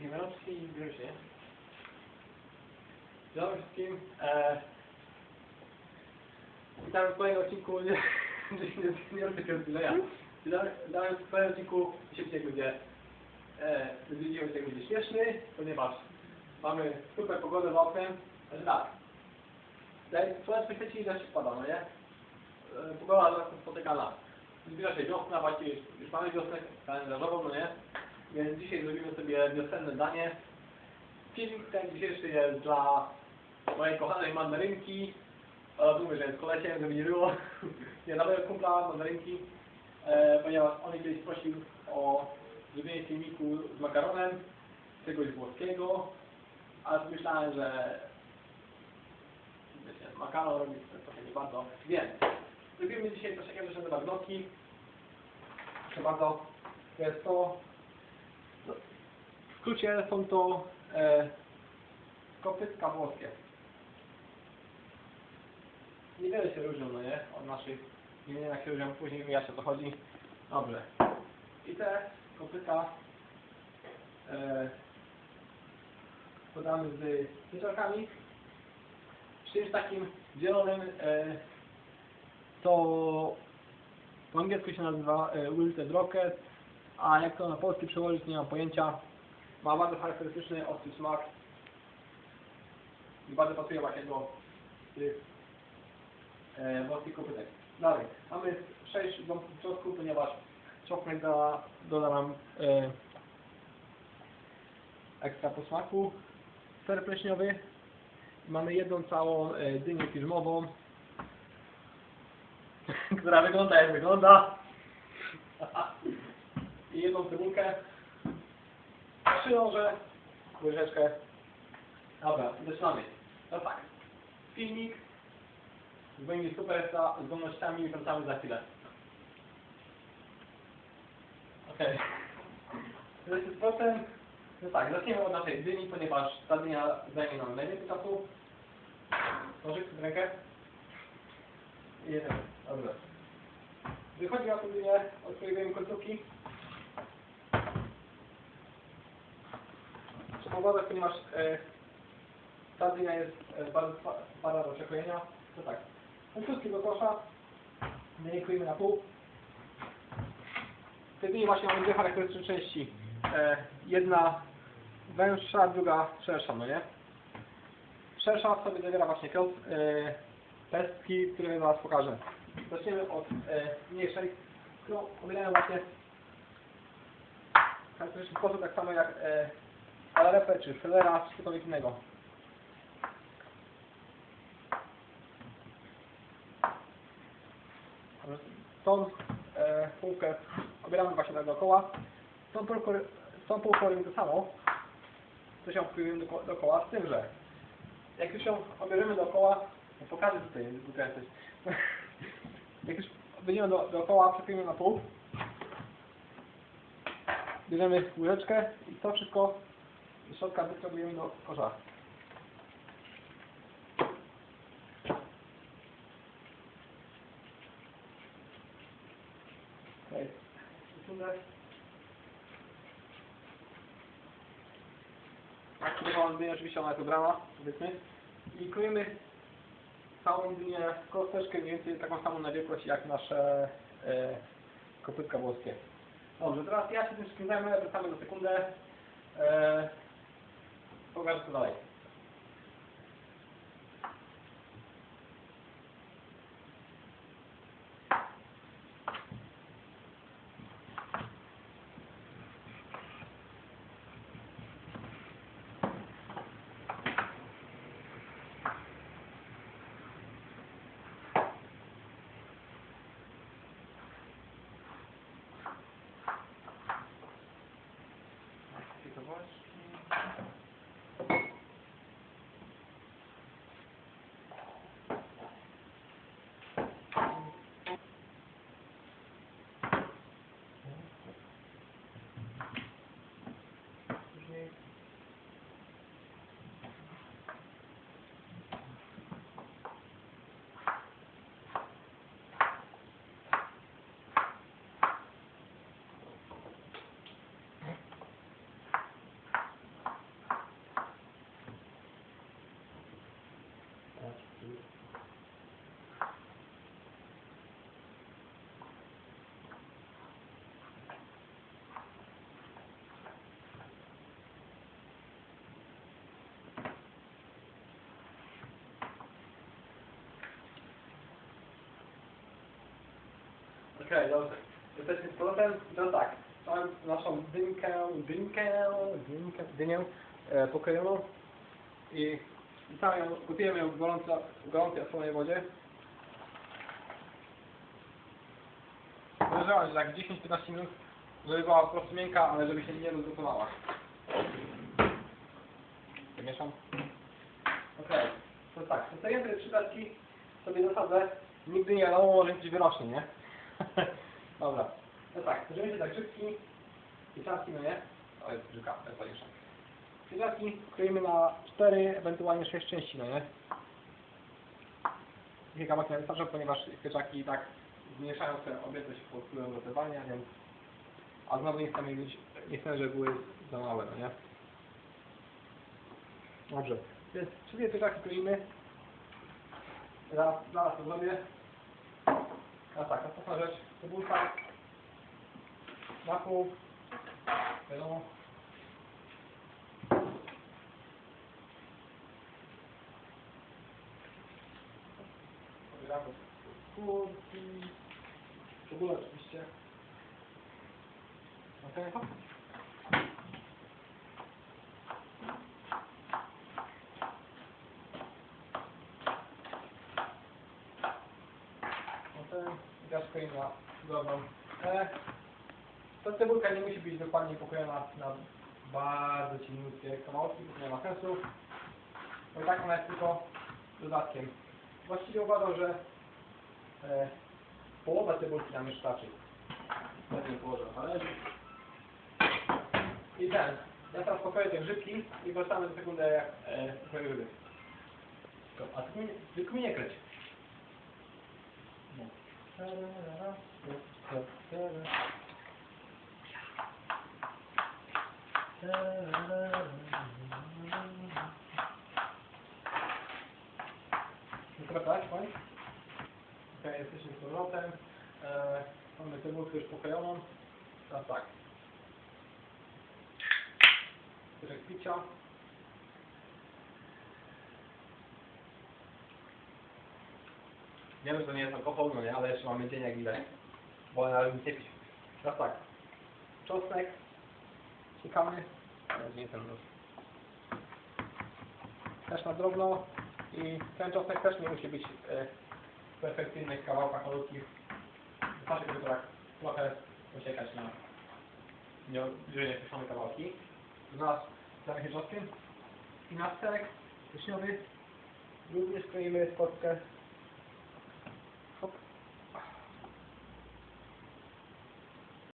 I gryzie. Dzień dobry wszystkim. E, Witamy w kolejnym odcinku. Nie, robię tego delaya. Witamy w kolejnym odcinku. Dzisiaj będzie e, widzimy, że będzie śmieszny, ponieważ mamy super pogodę w oknem. Znaczy tak. Słoneczko świeci i deszcz spada, no nie? E, Pogoda nas spotykana. Zbliża się wiosna, właściwie już, już mamy wiosnę kalendarzową, no nie? Więc dzisiaj zrobimy sobie wiosenne danie. Filmik ten dzisiejszy jest dla mojej kochanej mandarynki. Mówię, że jest kolesiem, żeby nie było. Nie, nawet kumpla mandarynki, e, ponieważ on kiedyś prosił o zrobienie filmiku z makaronem, czegoś włoskiego, ale myślałem, że wiecie, makaron robić to trochę nie bardzo. Więc zrobimy dzisiaj że nazywa gnocchi. Proszę bardzo, to jest to. W skrócie są to e, kopytka włoskie. Niewiele się różnią, no nie? Od naszych imieniach się różnią, później wyjaśnię o co chodzi. Dobrze. I te kopyta e, podamy z pieczarkami. Czymś takim zielonym, e, to po angielsku się nazywa e, wilted rocket, a jak to na polski przełożyć nie mam pojęcia. Ma bardzo charakterystyczny ostry smak i bardzo pasuje właśnie do tych e, włoskich kopytek. Dalej, mamy 6 ząbków czosnku, ponieważ czosnek da, doda nam e, ekstra posmaku. Ser pleśniowy. Mamy jedną całą e, dynię firmową, która wygląda jak wygląda. I jedną cebulkę. Trzy noże, łyżeczkę. Dobra, zaczynamy. No tak. Filmik z moimi superstar zdolnościami wracamy za chwilę. Okej. Okay. No tak, zaczniemy od naszej dyni, ponieważ ta dynia zajmie nam najwięcej czasu. Nożyk w rękę. I jedziemy. Dobra. Wychodzi na tę dynię, odkryjemy końcówki. Uważać, ponieważ e, ta dynia jest e, bardzo twarda do przekrojenia. To tak. Końcówki do kosza. Dynię na pół. W tej dyni właśnie mamy dwie charakterystyczne części. E, jedna węższa, druga szersza, no nie? Szersza sobie zawiera właśnie piąt, e, pestki, które zaraz pokażę. Zaczniemy od e, mniejszej, którą omijają właśnie charakterystyczny sposób, tak samo jak e, alarepę czy felera, czy cokolwiek innego. Tą e, półkę obieramy właśnie tak dookoła. Tą półkę, tą robimy to samo, to się obkryjemy doko- dookoła, z tym, że jak już ją obierzemy dookoła, no pokażę tutaj, tutaj jesteś. jak już będziemy do, dookoła, przekryjemy na pół, bierzemy łyżeczkę i to wszystko do środka wykrobujemy do kosza. Sekundę. Aktywowałem dynię, oczywiście ona jest ubrana, powiedzmy. I kryjemy całą dynię w kosteczkę mniej więcej taką samą na wielkość jak nasze e, kopytka włoskie. Dobrze, teraz ja się tym wszystkim zajmę, wracamy za sekundę. E, pokażę co dalej. Ciekawości. Okej, dobrze. Jesteśmy z powrotem. Teraz tak. Mam naszą dynkę, dynkę, dynkę, dynię e, pokrojoną i, tam ją gotujemy ją w gorąco, gorącej osłonej wodzie. Podejrzewam, że tak 10-15 minut, żeby była po prostu miękka, ale żeby się nie rozgotowała. Mieszam. Okej, to tak, zostawiam te przypadki sobie zasadzę. Nigdy nie wiadomo, może coś wyrośnie, nie? Dobra. No tak, zrobimy tak grzybki, pieczarki, no nie? To jest grzyka, to jest lepsze. Pieczarki kroimy na 4, ewentualnie 6 części, no nie? Takie kawałki nie wystarczą, ponieważ pieczarki i tak zmniejszają to się pod wpływem gotowania, więc... A znowu nie chcemy mieć, nie chcemy, żeby były za małe, no nie? Dobrze. Więc wszystkie pieczarki kroimy. Zaraz, zaraz to zrobię. A tak, następna rzecz. Cebulka. Pół. Wiadomo. Kurki. Cebula oczywiście. Okej, hop. Na drobną. E, ta cebulka nie musi być dokładnie pokrojona na bardzo cieniutkie kawałki, bo to nie ma sensu. Bo i tak ona jest tylko dodatkiem. Właściwie uważam, że e, połowa cebulki nam już starczy. Tak nie położę na talerzu. I ten. Ja teraz pokroję te grzybki i wracamy za sekundę jak e, pokroję ryby. A nie- tylko mnie nie Dobra, tak, fajnie. Okej, jesteśmy z powrotem. E, mamy cebulkę już pokrojoną. Teraz tak. Tyrek picia. Wiem, że to nie jest alkohol, no nie, ale jeszcze mamy dzień jak widać. Bo należy nic nie pić. Teraz tak. Czosnek. Ale Nie ten nóż. Też na drobno. I ten czosnek też nie musi być e, w perfekcyjnych kawałkach malutkich. Wystarczy tylko tak trochę posiekać na nieodgrzenie określone kawałki. Znalazł zamyknie czosnkiem. I na serek wiśniowy również kroimy kostkę